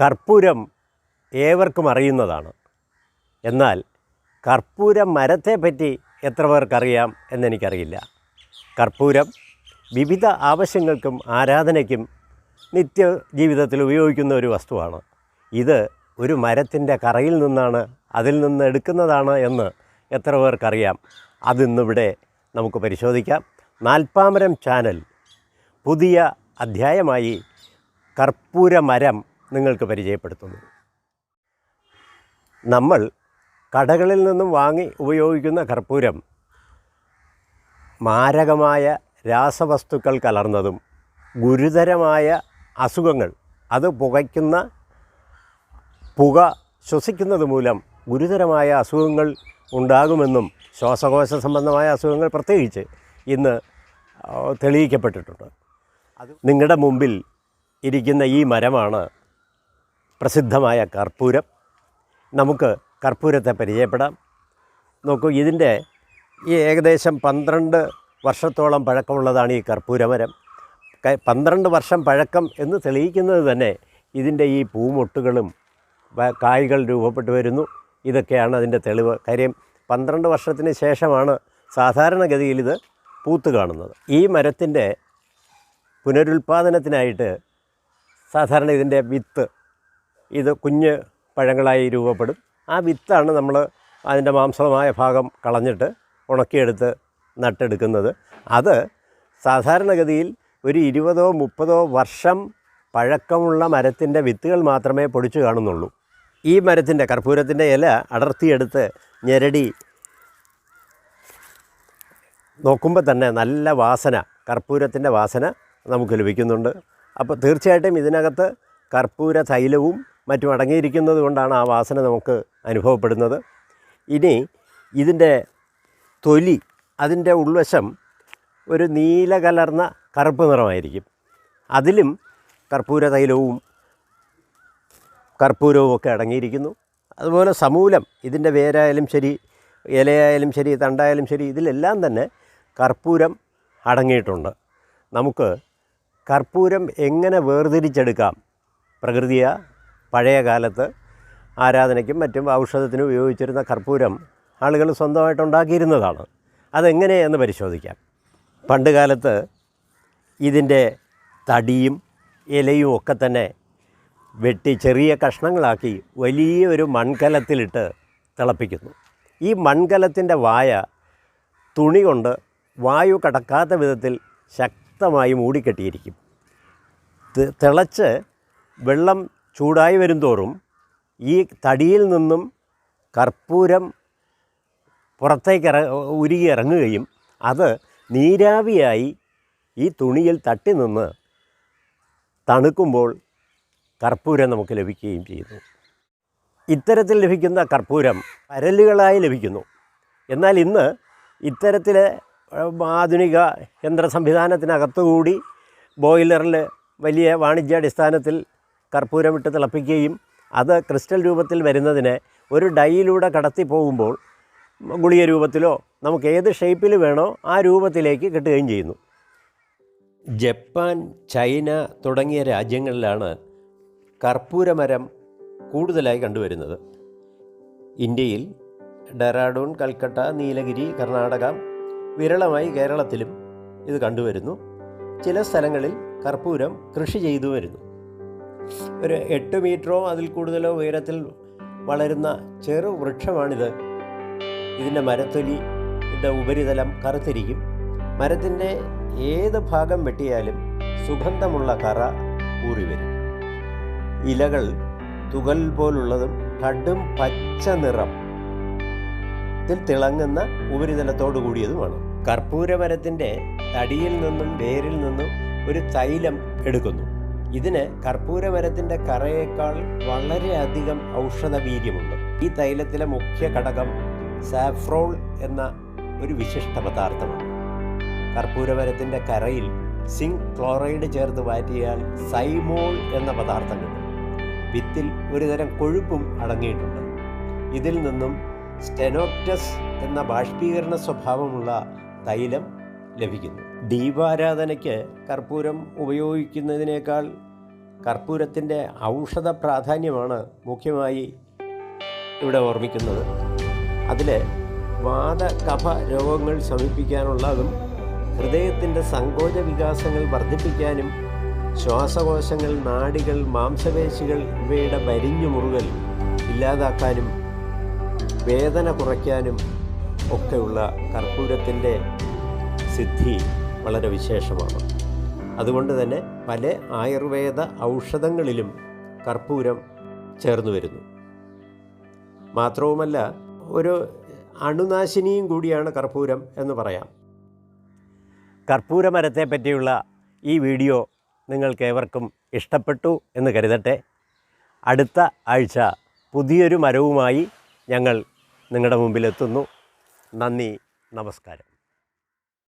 കർപ്പൂരം ഏവർക്കും അറിയുന്നതാണ്. എന്നാൽ കർപ്പൂര മരത്തെപ്പറ്റി എത്ര പേർക്കറിയാം എന്നെനിക്കറിയില്ല. കർപ്പൂരം വിവിധ ആവശ്യങ്ങൾക്കും ആരാധനയ്ക്കും നിത്യ ജീവിതത്തിൽ ഉപയോഗിക്കുന്ന ഒരു വസ്തുവാണ്. ഇത് ഒരു മരത്തിന്റെ കറയിൽ നിന്നാണ് അതിൽ നിന്ന് എടുക്കുന്നതാണ് എന്ന് എത്ര പേർക്കറിയാം? അതിന്നിവിടെ നമുക്ക് പരിശോധിക്കാം. നാൽപ്പാമരം ചാനൽ പുതിയ അധ്യായമായി കർപ്പൂര മരം നിങ്ങൾക്ക് പരിചയപ്പെടുത്തുന്നു. നമ്മൾ കടകളിൽ നിന്നും വാങ്ങി ഉപയോഗിക്കുന്ന കർപ്പൂരം മാരകമായ രാസവസ്തുക്കൾ കലർന്നതും ഗുരുതരമായ അസുഖങ്ങൾ അത് പുകയ്ക്കുന്ന പുക ശ്വസിക്കുന്നത് മൂലം ഗുരുതരമായ അസുഖങ്ങൾ ഉണ്ടാകുമെന്നും ശ്വാസകോശ സംബന്ധമായ അസുഖങ്ങൾ പ്രത്യേകിച്ച് ഇന്ന് തെളിയിക്കപ്പെട്ടിട്ടുണ്ട്. അത് നിങ്ങളുടെ മുമ്പിൽ ഇരിക്കുന്ന ഈ മരമാണ് പ്രസിദ്ധമായ കർപ്പൂരം. നമുക്ക് കർപ്പൂരത്തെ പരിചയപ്പെടാം. നോക്കൂ ഇതിന്റെ ഈ ഏകദേശം പന്ത്രണ്ട് വർഷത്തോളം പഴക്കമുള്ളതാണ് ഈ കർപ്പൂരമരം. പന്ത്രണ്ട് വർഷം പഴക്കം എന്ന് തെളിയിക്കുന്നത് തന്നെ ഇതിന്റെ ഈ പൂമൊട്ടുകളും കായ്കൾ രൂപപ്പെട്ടു വരുന്നു. ഇതൊക്കെയാണ് അതിന്റെ തെളിവ്. കാര്യം പന്ത്രണ്ട് വർഷത്തിന് ശേഷമാണ് സാധാരണഗതിയിൽ ഇത് പൂത്ത് കാണുന്നത്. ഈ മരത്തിന്റെ പുനരുൽപാദനത്തിനായിട്ട് സാധാരണ ഇതിന്റെ വിത്ത് ഇത് കുഞ്ഞ് പഴങ്ങളായി രൂപപ്പെടും. ആ വിത്താണ് നമ്മൾ അതിന്റെ മാംസമായ ഭാഗം കളഞ്ഞിട്ട് ഉണക്കിയെടുത്ത് നട്ടെടുക്കുന്നത്. അത് സാധാരണഗതിയിൽ ഒരു ഇരുപതോ മുപ്പതോ വർഷം പഴക്കമുള്ള മരത്തിന്റെ വിത്തുകൾ മാത്രമേ പൊടിച്ചു കാണുന്നുള്ളൂ. ഈ മരത്തിന്റെ കർപ്പൂരത്തിന്റെ ഇല അടർത്തിയെടുത്ത് ഞെരടി നോക്കുമ്പോൾ തന്നെ നല്ല വാസന കർപ്പൂരത്തിന്റെ വാസന നമുക്ക് ലഭിക്കുന്നുണ്ട്. അപ്പോൾ തീർച്ചയായിട്ടും ഇതിനകത്ത് കർപ്പൂര തൈലവും മറ്റും അടങ്ങിയിരിക്കുന്നത് കൊണ്ടാണ് ആ വാസന നമുക്ക് അനുഭവപ്പെടുന്നത്. ഇനി ഇതിന്റെ തൊലി അതിന്റെ ഉൾവശം ഒരു നീല കലർന്ന കറുപ്പ് നിറമായിരിക്കും. അതിലും കർപ്പൂര തൈലവും കർപ്പൂരവും ഒക്കെ അടങ്ങിയിരിക്കുന്നു. അതുപോലെ സമൂലം ഇതിന്റെ വേരായാലും ശരി ഇലയായാലും ശരി തണ്ടായാലും ശരി ഇതിലെല്ലാം തന്നെ കർപ്പൂരം അടങ്ങിയിട്ടുണ്ട്. നമുക്ക് കർപ്പൂരം എങ്ങനെ വേർതിരിച്ചെടുക്കാം? പ്രകൃതിയ പഴയ കാലത്ത് ആരാധനയ്ക്കും മറ്റും ഔഷധത്തിനും ഉപയോഗിച്ചിരുന്ന കർപ്പൂരം ആളുകൾ സ്വന്തമായിട്ട് ഉണ്ടാക്കിയിരുന്നതാണ് അതെങ്ങനെയെന്ന് പരിശോധിക്കാം. പണ്ട് കാലത്ത് ഇതിന്റെ തടിയും ഇലയും ഒക്കെ തന്നെ വെട്ടി ചെറിയ കഷ്ണങ്ങളാക്കി വലിയൊരു മൺകലത്തിലിട്ട് തിളപ്പിക്കുന്നു. ഈ മൺകലത്തിന്റെ വായ തുണി കൊണ്ട് വായു കടക്കാത്ത വിധത്തിൽ ശക്തമായി മൂടിക്കെട്ടിയിരിക്കും. തിളച്ച് വെള്ളം ചൂടായി വരുംതോറും ഈ തടിയിൽ നിന്നും കർപ്പൂരം പുറത്തേക്ക് ഇറ ഉരുകി ഇറങ്ങുകയും അത് നീരാവിയായി ഈ തുണിയിൽ തട്ടി നിന്ന് തണുക്കുമ്പോൾ കർപ്പൂരം നമുക്ക് ലഭിക്കുകയും ചെയ്യുന്നു ഇത്തരത്തിൽ ലഭിക്കുന്ന കർപ്പൂരം പരലുകളായി ലഭിക്കുന്നു. എന്നാൽ ഇന്ന് ഇത്തരത്തിലെ ആധുനിക യന്ത്ര സംവിധാനത്തിനകത്തുകൂടി ബോയിലറിൽ വലിയ വാണിജ്യാടിസ്ഥാനത്തിൽ കർപ്പൂരമിട്ട് തിളപ്പിക്കുകയും അത് ക്രിസ്റ്റൽ രൂപത്തിൽ വരുന്നതിനെ ഒരു ഡൈയിലൂടെ കടത്തി പോകുമ്പോൾ ഗുളിക രൂപത്തിലോ നമുക്ക് ഏത് ഷേപ്പിൽ വേണോ ആ രൂപത്തിലേക്ക് കിട്ടുകയും ചെയ്യുന്നു. ജപ്പാൻ ചൈന തുടങ്ങിയ രാജ്യങ്ങളിലാണ് കർപ്പൂരമരം കൂടുതലായി കണ്ടുവരുന്നത്. ഇന്ത്യയിൽ ഡെറാഡൂൺ കൽക്കട്ട നീലഗിരി കർണാടക വിരളമായി കേരളത്തിലും ഇത് കണ്ടുവരുന്നു. ചില സ്ഥലങ്ങളിൽ കർപ്പൂരം കൃഷി ചെയ്തു വരുന്നു. ഒരു എട്ട് മീറ്ററോ അതിൽ കൂടുതലോ ഉയരത്തിൽ വളരുന്ന ചെറു വൃക്ഷമാണിത്. ഇതിന്റെ മരത്തൊലിയുടെ ഉപരിതലം കറുത്തിരിക്കും. മരത്തിന്റെ ഏത് ഭാഗം വെട്ടിയാലും സുഗന്ധമുള്ള കറ ഊറി വരും. ഇലകൾ തുകൽ പോലുള്ളതും കടും പച്ച നിറം ത്തിൽ തിളങ്ങുന്ന ഉപരിതലത്തോടു കൂടിയതുമാണ്. കർപ്പൂരമരത്തിന്റെ തടിയിൽ നിന്നും വേരിൽ നിന്നും ഒരു തൈലം എടുക്കുന്നു. ഇതിന് കർപ്പൂരമരത്തിന്റെ കറയേക്കാൾ വളരെയധികം ഔഷധ വീര്യമുണ്ട് ഈ തൈലത്തിലെ മുഖ്യ ഘടകം സാഫ്രോൾ എന്ന ഒരു വിശിഷ്ട പദാർത്ഥമാണ്. കർപ്പൂരമരത്തിന്റെ കറയിൽ സിങ്ക് ക്ലോറൈഡ് ചേർത്ത് വാറ്റിയാൽ സൈമോൾ എന്ന പദാർത്ഥം കിട്ടും. വിത്തിൽ ഒരുതരം കൊഴുപ്പും അടങ്ങിയിട്ടുണ്ട്. ഇതിൽ നിന്നും സ്റ്റെനോപ്റ്റസ് എന്ന ബാഷ്പീകരണ സ്വഭാവമുള്ള തൈലം ലഭിക്കുന്നു. ദീപാരാധനയ്ക്ക് കർപ്പൂരം ഉപയോഗിക്കുന്നതിനേക്കാൾ കർപ്പൂരത്തിന്റെ ഔഷധ പ്രാധാന്യമാണ് മുഖ്യമായി ഇവിടെ ഓർമ്മിക്കുന്നത്. അതിൽ വാത കഫ രോഗങ്ങൾ ശമിപ്പിക്കാനുള്ളതും ഹൃദയത്തിന്റെ സങ്കോച വികാസങ്ങൾ വർദ്ധിപ്പിക്കാനും ശ്വാസകോശങ്ങൾ നാടികൾ മാംസപേശികൾ ഇവയുടെ വരിഞ്ഞു മുറുകൽ ഇല്ലാതാക്കാനും വേദന കുറയ്ക്കാനും ഒക്കെയുള്ള കർപ്പൂരത്തിന്റെ സിദ്ധി വളരെ വിശേഷമാണ്. അതുകൊണ്ട് തന്നെ പല ആയുർവേദ ഔഷധങ്ങളിലും കർപ്പൂരം ചേർന്നു വരുന്നു. മാത്രവുമല്ല ഒരു അണുനാശിനിയും കൂടിയാണ് കർപ്പൂരം എന്ന് പറയാം. കർപ്പൂരമരത്തെ പറ്റിയുള്ള ഈ വീഡിയോ നിങ്ങൾക്ക് ഏവർക്കും ഇഷ്ടപ്പെട്ടു എന്ന് കരുതട്ടെ. അടുത്ത ആഴ്ച പുതിയൊരു മരവുമായി ഞങ്ങൾ നിങ്ങളുടെ മുമ്പിലെത്തുന്നു. നന്ദി നമസ്കാരം.